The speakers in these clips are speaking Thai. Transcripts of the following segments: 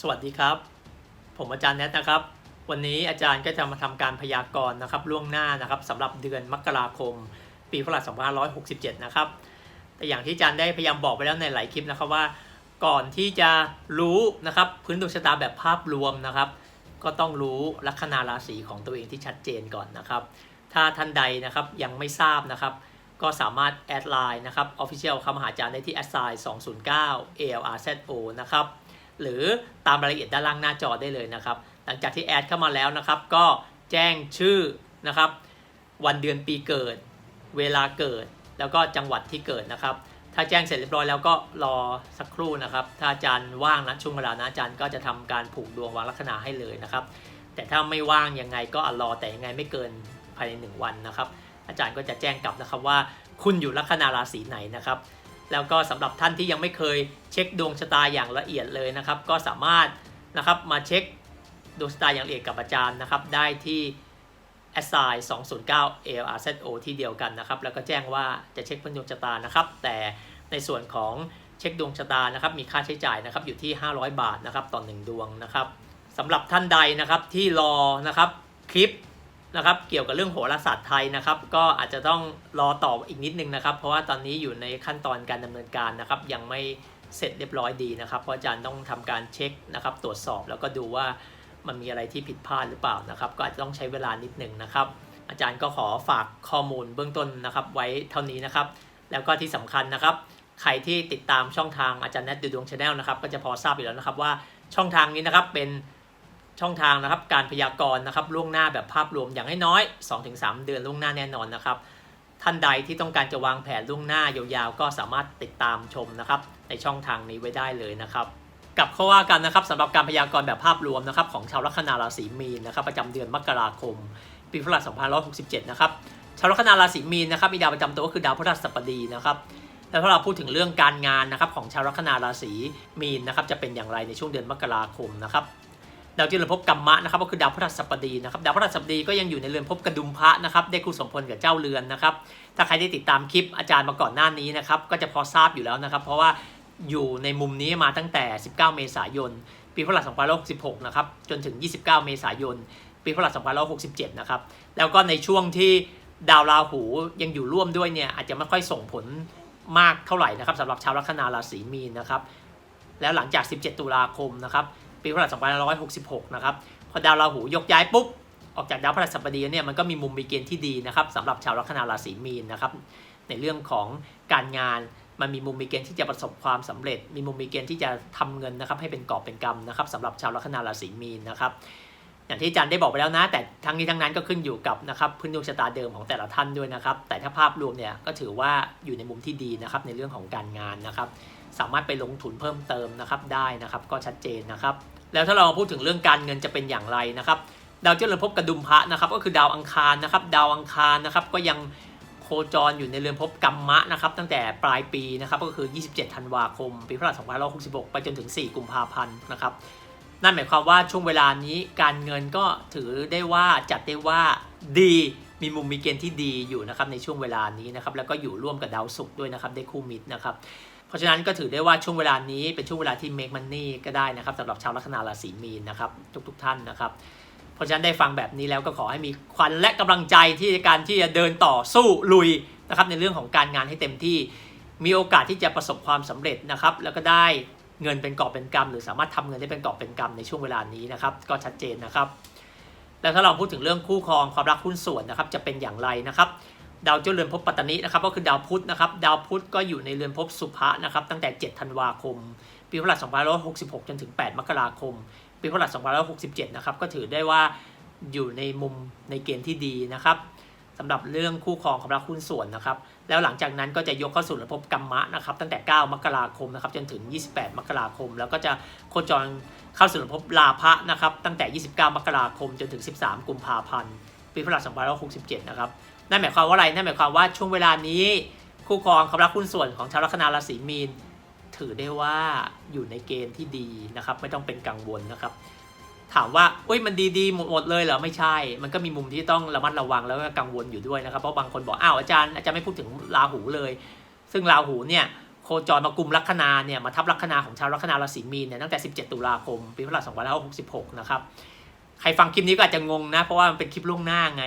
สวัสดีครับ ผมอาจารย์แนทนะครับ วันนี้อาจารย์ก็จะมาทำการพยากรณ์นะครับล่วงหน้านะครับสำหรับเดือนมกราคม ปีพุทธศักราช2567 นะครับ แต่อย่างที่อาจารย์ได้พยายามบอกไปแล้วในหลายคลิปนะครับว่า ก่อนที่จะรู้นะครับพื้นดวงชะตาแบบภาพรวมนะครับ ก็ต้องรู้ลัคนาราศีของตัวเองที่ชัดเจนก่อนนะครับ ถ้าท่านใดนะครับยังไม่ทราบนะครับ ก็สามารถแอดไลน์นะครับ Official คำหาอาจารย์ได้ที่ a s i 209 ALRZO นะครับ หรือตามรายละเอียดด้านล่างหน้าจอได้เลยนะครับ หลังจากที่แอดเข้ามาแล้วนะครับ ก็แจ้งชื่อนะครับ วันเดือนปีเกิด เวลาเกิด แล้วก็จังหวัดที่เกิดนะครับ ถ้าแจ้งเสร็จเรียบร้อยแล้วก็รอสักครู่นะครับ ถ้าอาจารย์ว่างนะช่วงเวลานะอาจารย์ก็จะทำการผูกดวงวางลัคนาให้เลยนะครับ แต่ถ้าไม่ว่างยังไงก็อรอแต่ยังไงไม่เกินภายในหนึ่งวันนะครับ อาจารย์ก็จะแจ้งกลับนะครับว่า คุณอยู่ลัคนาราศีไหนนะครับ แล้วก็สำหรับท่านที่ยังไม่เคยเช็คดวงชะตาอย่างละเอียดเลยนะครับ ก็สามารถนะครับมาเช็คดวงชะตาอย่างละเอียดกับอาจารย์นะครับ ได้ที่ s i 209 ALRZO ที่เดียวกันนะครับ แล้วก็แจ้งว่าจะเช็คพื้นดวงชะตานะครับ แต่ในส่วนของเช็คดวงชะตานะครับ มีค่าใช้จ่ายนะครับอยู่ที่ 500 บาทนะครับต่อหนึ่งดวงนะครับสำหรับท่านใดนะครับที่รอนะครับคลิป นะครับเกี่ยวกับเรื่องโหราศาสตร์ไทยนะครับก็อาจจะต้องรอต่ออีกนิดนึงนะครับ เพราะว่าตอนนี้อยู่ในขั้นตอนการดำเนินการนะครับ ยังไม่เสร็จเรียบร้อยดีนะครับ เพราะอาจารย์ต้องทำการเช็คนะครับ ตรวจสอบแล้วก็ดูว่ามันมีอะไรที่ผิดพลาดหรือเปล่านะครับ ก็อาจจะต้องใช้เวลานิดนึงนะครับ อาจารย์ก็ขอฝากข้อมูลเบื้องต้นนะครับ ไว้เท่านี้นะครับ แล้วก็ที่สำคัญนะครับ ใครที่ติดตามช่องทางอาจารย์แนทดูดวงชาแนลนะครับ ก็จะพอทราบอยู่แล้วนะครับว่าช่องทางนี้นะครับเป็น ช่องทางนะครับการพยากรณ์นะครับล่วงหน้าแบบภาพรวมอย่างน้อย 2-3 เดือนล่วงหน้าแน่นอนนะครับ ท่านใดที่ต้องการจะวางแผนล่วงหน้ายาวๆ ก็สามารถติดตามชมนะครับในช่องทางนี้ไว้ได้เลยนะครับกลับเข้าว่ากันนะครับสำหรับการพยากรณ์แบบภาพรวมนะครับของชาวลัคนาราศีมีนนะครับประจำเดือนมกราคม ปีพุทธศักราช2567 นะครับชาวลัคนาราศีมีนนะครับมีดาวประจำตัวก็คือดาวพฤหัสบดีนะครับแล้วถ้าเราพูดถึงเรื่องการงานนะครับของชาวลัคนาราศีมีนนะครับจะเป็นอย่างไรในช่วงเดือนมกราคมนะครับ ดาวที่เรือนภพกัมมะนะครับก็คือดาวพฤหัสบดีนะครับดาวพฤหัสบดีก็ยังอยู่ในเรือนภพกระดุมพระนะครับได้คู่สมพลกับเจ้าเรือนนะครับถ้าใครได้ติดตามคลิปอาจารย์มาก่อนหน้านี้นะครับก็จะพอทราบอยู่แล้วนะครับ เพราะว่าอยู่ในมุมนี้มาตั้งแต่ 19 เมษายน ปีพุทธศักราช2566นะครับจนถึง 29 เมษายน ปีพุทธศักราช2567นะครับแล้วก็ในช่วงที่ดาวราหูยังอยู่ร่วมด้วยเนี่ยอาจจะไม่ค่อยส่งผลมากเท่าไหร่นะครับสำหรับชาวลัคนาราศีมีนนะครับแล้วหลังจาก 17 ตุลาคมนะครับ ปีพศักราช2566 นะครับ พอดาวราหูยกย้ายปุ๊บ ออกจากดาวพฤหัสบดีเนี่ยมันก็มีมุมมีเกณฑ์ที่ดีนะครับสำหรับชาวลัคนาราศีมีนนะครับ ในเรื่องของการงานมันมีมุมมีเกณฑ์ที่จะประสบความสำเร็จ มีมุมมีเกณฑ์ที่จะทำเงินนะครับ ให้เป็นกอบเป็นกำนะครับสำหรับชาวลัคนาราศีมีนนะครับอย่างที่อาจารย์ได้บอกไปแล้วนะ แต่ทั้งนี้ทั้งนั้นก็ขึ้นอยู่กับนะครับพื้นดวงชะตาเดิมของแต่ละท่านด้วยนะครับ แต่ถ้าภาพรวมเนี่ยก็ถือว่าอยู่ในมุมที่ดีนะครับในเรื่องของการงานนะครับ สามารถไปลงทุนเพิ่มเติมนะครับได้นะครับ ก็ชัดเจนนะครับ แล้วถ้าเราพูดถึงเรื่องการเงินจะเป็นอย่างไรนะครับ ดาวเจริญภพกระดุมพระนะครับ ก็คือดาวอังคารนะครับ ดาวอังคารนะครับก็ยังโคจรอยู่ในเรือนภพกัมมะนะครับ ตั้งแต่ปลายปีนะครับก็คือ 27 ธันวาคม ปีพุทธศักราช2566 ไปจนถึง 4 กุมภาพันธ์นะครับ นั่นหมายความว่าช่วงเวลานี้การเงินก็ถือได้ว่าจัดได้ว่าดีมีมุมมีเกณฑ์ที่ดีอยู่นะครับในช่วงเวลานี้นะครับแล้วก็อยู่ร่วมกับดาวศุกร์ด้วยนะครับได้คู่มิตรนะครับ เพราะฉะนั้นก็ถือได้ว่าช่วงเวลานี้เป็นช่วงเวลาที่ make money ก็ได้นะครับสำหรับชาวลัคนาราศีมีนนะครับทุกๆท่านนะครับ เพราะฉะนั้นได้ฟังแบบนี้แล้วก็ขอให้มีควันและกำลังใจที่การที่จะเดินต่อสู้ลุยนะครับในเรื่องของการงานให้เต็มที่มีโอกาสที่จะประสบความสำเร็จนะครับ แล้วก็ได้เงินเป็นกอบเป็นกำหรือสามารถทำเงินได้เป็นกอบเป็นกำในช่วงเวลานี้นะครับ ก็ชัดเจนนะครับ แล้วถ้าเราพูดถึงเรื่องคู่ครองความรักหุ้นส่วนนะครับ จะเป็นอย่างไรนะครับ ดาวเจ้าเรือนภพปัตตานินะครับก็คือดาวพุธนะครับดาวพุธก็อยู่ในเรือนภพสุภะนะครับตั้งแต่ 7 ธันวาคม ปีพุทธศักราช2566 จนถึง 8 มกราคม ปีพุทธศักราช2567 นะครับก็ถือได้ว่าอยู่ในมุมในเกณฑ์ที่ดีนะครับสำหรับเรื่องคู่ครองความรักหุ้นส่วนนะครับ แล้วหลังจากนั้นก็จะยกเข้าสู่ระบบกรรมะนะครับ ตั้งแต่ 9 มกราคมนะครับจนถึง 28 มกราคม แล้วก็จะโคจรเข้าสู่ระบบลาภะนะครับ ตั้งแต่ 29 มกราคมจนถึง 13 กุมภาพันธ์ ปีพุทธศักราช2567 นะครับ นั่นหมายความว่าอะไร นั่นหมายความว่าช่วงเวลานี้ คู่ครองความรักหุ้นส่วนของชาวลัคนาราศีมีน ถือได้ว่าอยู่ในเกณฑ์ที่ดีนะครับ ไม่ต้องเป็นกังวลนะครับ ถามว่าอุ้ยมันดีๆหมดหมดเลยเหรอไม่ใช่ มันก็มีมุมที่ต้องระมัดระวังแล้วก็กังวลอยู่ด้วยนะครับเพราะบางคนบอกอ้าวอาจารย์อาจารย์ไม่พูดถึงราหูเลย ซึ่งราหูเนี่ยโคจรมากุมลัคนาเนี่ยมาทับลัคนาของชาวลัคนาราศีมีนเนี่ยตั้งแต่ 17 ตุลาคมปีพศ2566 นะครับ ใครฟังคลิปนี้ก็อาจจะงงนะ เพราะว่ามันเป็นคลิปล่วงหน้าไง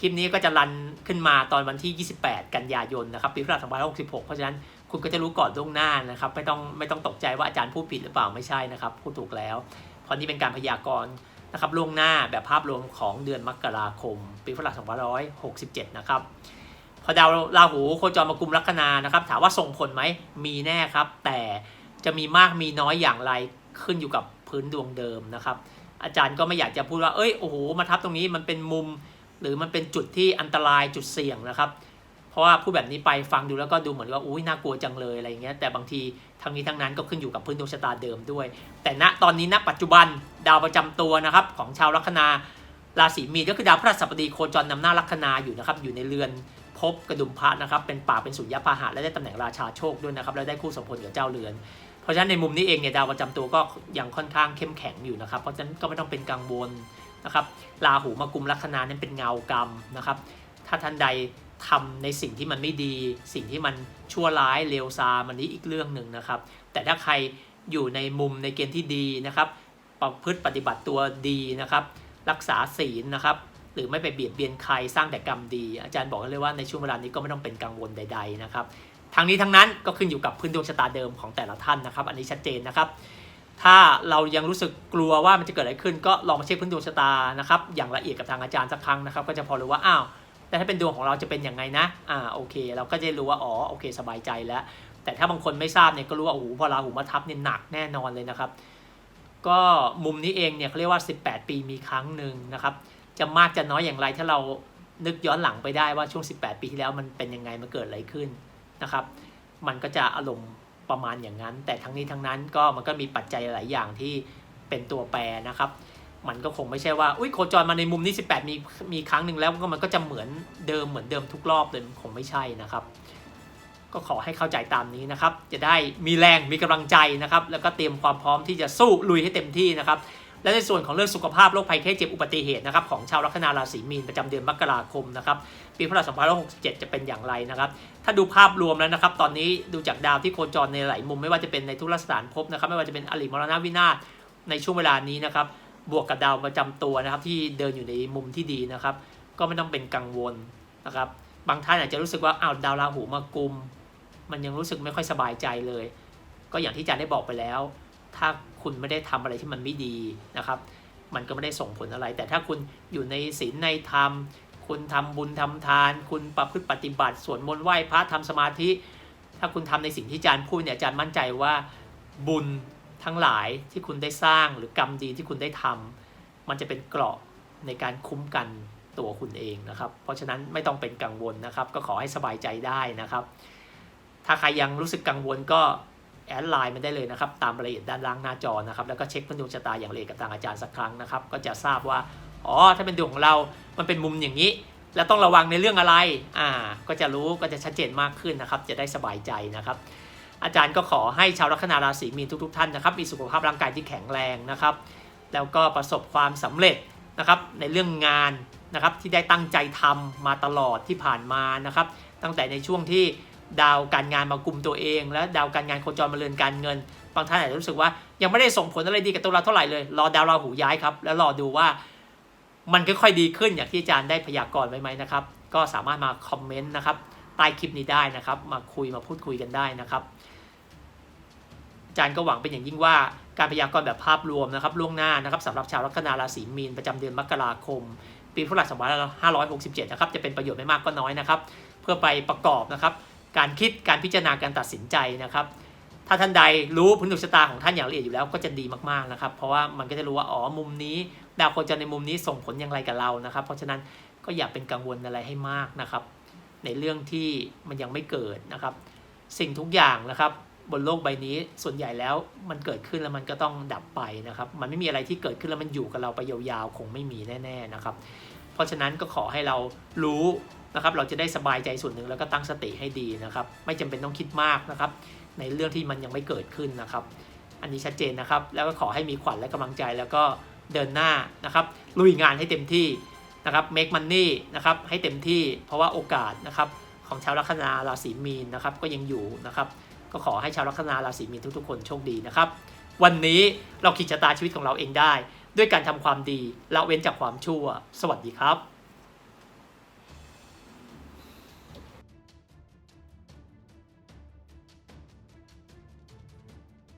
คลิปนี้ก็จะรันขึ้นมาตอนวันที่ 28 กันยายนนะครับปีพศ2566 เพราะฉะนั้นคุณก็จะรู้ก่อนล่วงหน้านะครับ ไม่ต้องไม่ต้องตกใจว่าอาจารย์พูดผิดหรือเปล่าไม่ใช่นะครับพูดถูกแล้วเพราะนี่เป็นการพยากรณ์นะครับล่วงหน้าแบบภาพรวมของเดือนมกราคม ปีพศ2567 นะครับพอดาวราหูโคจรมากุมลัคนานะครับ ถามว่าส่งผลไหมมีแน่ครับ แต่จะมีมากมีน้อยอย่างไรขึ้นอยู่กับพื้นดวงเดิมนะครับ อาจารย์ก็ไม่อยากจะพูดว่าเอ้ยโอ้โหมาทับตรงนี้มันเป็นมุม หรือมันเป็นจุดที่อันตรายจุดเสี่ยงนะครับ เพราะว่าพูดแบบนี้ไปฟังดูแล้วก็ดูเหมือนว่าอุ้ยน่ากลัวจังเลยอะไรอย่างเงี้ยแต่บางทีทั้งนี้ทั้งนั้นก็ขึ้นอยู่กับพื้นดวงชะตาเดิมด้วย แต่ณตอนนี้ณปัจจุบันดาวประจำตัวนะครับของชาวลัคนาราศีมีนก็คือดาวพฤหัสบดีโคจรนำหน้าลัคนาอยู่นะครับอยู่ในเรือนพบกระดุมพระนะครับเป็นป่าเป็นสุญญพาหะและได้ตำแหน่งราชาโชคด้วยนะครับแล้วได้คู่สมพลกับเจ้าเรือน เพราะฉะนั้นในมุมนี้เองเนี่ยดาวประจำตัวก็ยังค่อนข้างเข้มแข็งอยู่นะครับเพราะฉะนั้นก็ไม่ต้องเป็นกังวล นะครับราหูมากุมลัคนานั้นเป็นเงากรรมนะครับ ถ้าท่านใดทำในสิ่งที่มันไม่ดี สิ่งที่มันชั่วร้ายเลวซามอันนี้อีกเรื่องหนึ่งนะครับ แต่ถ้าใครอยู่ในมุมในเกณฑ์ที่ดีนะครับประพฤติปฏิบัติตัวดีนะครับ รักษาศีลนะครับ หรือไม่ไปเบียดเบียนใครสร้างแต่กรรมดี อาจารย์บอกเลยว่าในช่วงเวลานี้ก็ไม่ต้องเป็นกังวลใด ๆนะครับทางนี้ทั้งนั้นก็ขึ้นอยู่กับพื้นดวงชะตาเดิมของแต่ละท่านนะครับ อันนี้ชัดเจนนะครับ ถ้าเรายังรู้สึกกลัวว่ามันจะเกิดอะไรขึ้น ก็ลองมาเช็คพื้นดวงชะตานะครับ อย่างละเอียดกับทางอาจารย์สักครั้งนะครับ ก็จะพอรู้ว่าอ้าวแต่ถ้าเป็นดวงของเราจะเป็นยังไงนะอ่าโอเค เราก็จะรู้ว่าอ๋อโอเค สบายใจแล้ว แต่ถ้าบางคนไม่ทราบเนี่ยก็รู้ว่าโอ้โหพอราหูมาทับเนี่ยหนักแน่นอนเลยนะครับ ก็มุมนี้เองเนี่ยเขาเรียกว่า 18 ปีมีครั้งหนึ่งนะครับ จะมากจะน้อยอย่างไรถ้าเรานึกย้อนหลังไปได้ว่าช่วง 18 ปีที่แล้วมันเป็นยังไงมันเกิดอะไรขึ้นนะครับ มันก็จะอารมณ์ ประมาณอย่างนั้น แต่ทั้งนี้ทั้งนั้นก็มันก็มีปัจจัยหลายอย่างที่เป็นตัวแปรนะครับ มันก็คงไม่ใช่ว่าอุ้ยโคจรมาในมุมนี้ 18 มีมีครั้งหนึ่งแล้วก็มันก็จะเหมือนเดิมเหมือนเดิมทุกรอบเลยคงไม่ใช่นะครับ ก็ขอให้เข้าใจตามนี้นะครับ จะได้มีแรงมีกำลังใจนะครับ แล้วก็เตรียมความพร้อมที่จะสู้ลุยให้เต็มที่นะครับ และในส่วนของเรื่องสุขภาพโรคภัยแค่เจ็บอุบัติเหตุนะครับของชาวลัคนาราศีมีนประจำเดือนมกราคมนะครับปีพศ2567 จะเป็นอย่างไรนะครับ ถ้าดูภาพรวมแล้วนะครับ ตอนนี้ดูจากดาวที่โคจรในหลายมุมไม่ว่าจะเป็นในทุรสถานภพนะครับ ไม่ว่าจะเป็นอริมรณวินาศในช่วงเวลานี้นะครับ บวกกับดาวประจำตัวนะครับ ที่เดินอยู่ในมุมที่ดีนะครับ ก็ไม่ต้องเป็นกังวลนะครับ บางท่านอาจจะรู้สึกว่าอ้าวดาวราหูมากุม มันยังรู้สึกไม่ค่อยสบายใจเลย ก็อย่างที่อาจารย์ได้บอกไปแล้ว ถ้า คุณไม่ได้ทำอะไรที่มันไม่ดีนะครับ มันก็ไม่ได้ส่งผลอะไร แต่ถ้าคุณอยู่ในศีลในธรรม คุณทำบุญทำทาน คุณประพฤติปฏิบัติสวดมนต์ไหว้พระทำสมาธิ ถ้าคุณทำในสิ่งที่อาจารย์พูดเนี่ยอาจารย์มั่นใจว่าบุญทั้งหลายที่คุณได้สร้างหรือกรรมดีที่คุณได้ทำมันจะเป็นเกราะในการคุ้มกันตัวคุณเองนะครับ เพราะฉะนั้นไม่ต้องเป็นกังวลนะครับ ก็ขอให้สบายใจได้นะครับ ถ้าใครยังรู้สึกกังวลก็ แอดไลน์มันได้เลยนะครับ ตามรายละเอียดด้านล่างหน้าจอนะครับ แล้วก็เช็คพื้นดวงชะตาอย่างละเอียดกับทางอาจารย์สักครั้งนะครับ ก็จะทราบว่า อ๋อ ถ้าเป็นดวงของเรา มันเป็นมุมอย่างนี้ แล้วต้องระวังในเรื่องอะไร อ่า ก็จะรู้ ก็จะชัดเจนมากขึ้นนะครับ จะได้สบายใจนะครับ อาจารย์ก็ขอให้ชาวลัคนาราศีมีนทุก ๆ ท่านนะครับ มีสุขภาพร่างกายที่แข็งแรงนะครับ แล้วก็ประสบความสำเร็จนะครับ ในเรื่องงานนะครับ ที่ได้ตั้งใจทำมาตลอดที่ผ่านมานะครับ ตั้งแต่ในช่วงที่ ดาวการงานมากลุ่มตัวเอง และดาวการงานโคจรมาเรือนการเงิน บางท่านอาจจะรู้สึกว่ายังไม่ได้ส่งผลอะไรดีกับตัวเราเท่าไหร่เลย รอดาวราหูย้ายครับ แล้วรอดูว่ามันค่อยๆดีขึ้นอย่างที่อาจารย์ได้พยากรณ์ไว้ไหมนะครับ ก็สามารถมาคอมเมนต์นะครับใต้คลิปนี้ได้นะครับ มาคุยมาพูดคุยกันได้นะครับอาจารย์ก็หวังเป็นอย่างยิ่งว่าการพยากรณ์แบบภาพรวมนะครับล่วงหน้านะครับสำหรับชาวลัคนาราศีมีนประจำเดือนมกราคม ปีพุทธศักราช2567 นะครับจะเป็นประโยชน์ไม่มากก็น้อยนะครับ เพื่อไปประกอบนะครับ การคิดการพิจารณาการตัดสินใจนะครับ ถ้าท่านใดรู้พื้นดวงชะตาของท่านอย่างละเอียดอยู่แล้วก็จะดีมากๆนะครับ เพราะว่ามันก็จะรู้ว่าอ๋อมุมนี้ดาวโคจรในมุมนี้ส่งผลอย่างไรกับเรานะครับ เพราะฉะนั้นก็อย่าเป็นกังวลอะไรให้มากนะครับ ในเรื่องที่มันยังไม่เกิดนะครับ สิ่งทุกอย่างนะครับ บนโลกใบนี้ส่วนใหญ่แล้วมันเกิดขึ้นแล้วมันก็ต้องดับไปนะครับ มันไม่มีอะไรที่เกิดขึ้นแล้วมันอยู่กับเราไปยาวๆคงไม่มีแน่ ๆนะครับ เพราะฉะนั้นก็ขอให้เรารู้ นะครับเราจะได้สบายใจส่วนหนึ่งแล้วก็ตั้งสติให้ดีนะครับไม่จำเป็นต้องคิดมากนะครับในเรื่องที่มันยังไม่เกิดขึ้นนะครับ อันนี้ชัดเจนนะครับ แล้วก็ขอให้มีขวัญและกำลังใจแล้วก็เดินหน้านะครับลุยงานให้เต็มที่นะครับ make money นะครับให้เต็มที่เพราะว่าโอกาสนะครับของชาวลัคนาราศีมีนนะครับก็ยังอยู่นะครับก็ขอให้ชาวลัคนาราศีมีนทุกๆ คนโชคดีนะครับวันนี้เราขีดชะตาชีวิตของเราเองได้ ด้วยการทำความดีละเว้นจากความชั่ว สวัสดีครับ